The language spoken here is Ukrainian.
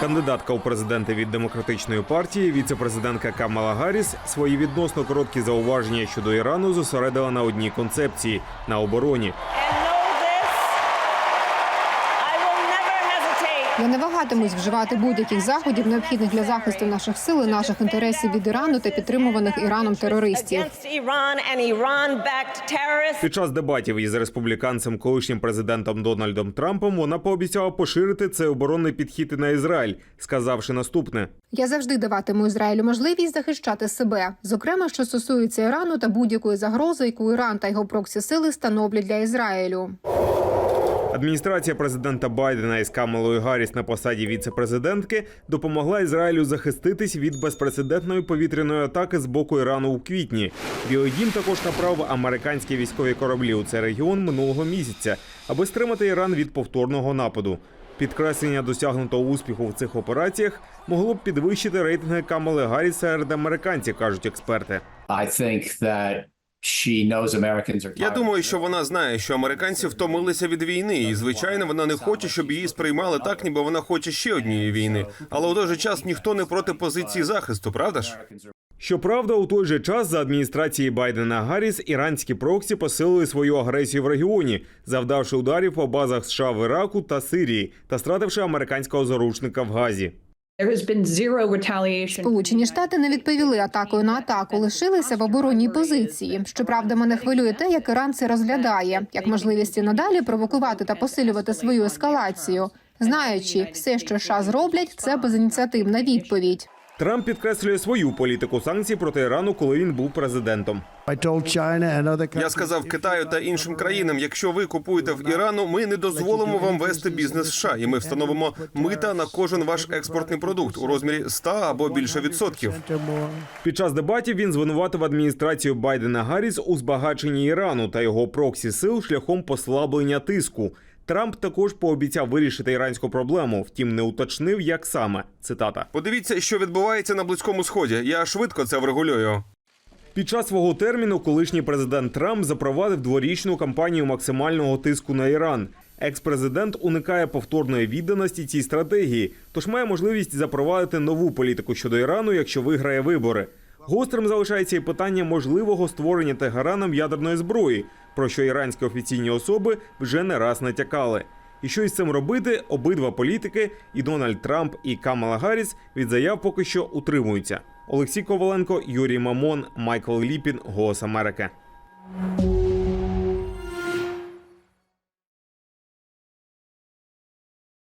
Кандидатка у президенти від демократичної партії, віцепрезидентка Камала Гарріс, свої відносно короткі зауваження щодо Ірану зосередила на одній концепції на обороні. Я не вагатимусь вживати будь-яких заходів, необхідних для захисту наших сил і наших інтересів від Ірану та підтримуваних Іраном терористів. Під час дебатів із республіканцем, колишнім президентом Дональдом Трампом, вона пообіцяла поширити цей оборонний підхід і на Ізраїль, сказавши наступне: Я завжди даватиму Ізраїлю можливість захищати себе, зокрема, що стосується Ірану та будь-якої загрози, яку Іран та його проксі сили становлять для Ізраїлю. Адміністрація президента Байдена із Камелою Гарріс на посаді віце-президентки допомогла Ізраїлю захиститись від безпрецедентної повітряної атаки з боку Ірану у квітні. Білий дім також направив американські військові кораблі у цей регіон минулого місяця, аби стримати Іран від повторного нападу. Підкреслення досягнутого успіху в цих операціях могло б підвищити рейтинги Камали Гарріс серед американців, кажуть експерти. I think that she knows Я думаю, що вона знає, що американці втомилися від війни, і звичайно, вона не хоче, щоб її сприймали так, ніби вона хоче ще однієї війни. Але у той же час ніхто не проти позиції захисту, правда ж? Щоправда, у той же час за адміністрації Байдена Гарріс іранські проксі посилили свою агресію в регіоні, завдавши ударів по базах США в Іраку та Сирії та стративши американського заручника в Газі. Сполучені Штати не відповіли атакою на атаку, лишилися в оборонній позиції. Щоправда, мене хвилює те, як Іран це розглядає, як можливість і надалі провокувати та посилювати свою ескалацію, знаючи, все, що США зроблять, це безініціативна відповідь. Трамп підкреслює свою політику санкцій проти Ірану, коли він був президентом. Я сказав Китаю та іншим країнам: якщо ви купуєте в Ірану, ми не дозволимо вам вести бізнес США, і ми встановимо мита на кожен ваш експортний продукт у розмірі 100 або більше відсотків. Під час дебатів він звинуватив адміністрацію Байдена Гарріс у збагаченні Ірану та його проксі сил шляхом послаблення тиску. Трамп також пообіцяв вирішити іранську проблему, втім не уточнив, як саме. Цитата. Подивіться, що відбувається на близькому сході. Я швидко це врегулюю. Під час свого терміну колишній президент Трамп запровадив дворічну кампанію максимального тиску на Іран. Екс-президент уникає повторної відданості цій стратегії, тож має можливість запровадити нову політику щодо Ірану, якщо виграє вибори. Гострим залишається і питання можливого створення Тегераном ядерної зброї, про що іранські офіційні особи вже не раз натякали. І що із цим робити, обидва політики, і Дональд Трамп, і Камала Гарріс від заяв поки що утримуються. Олексій Коваленко, Юрій Мамон, Майкл Ліпін, Голос Америки.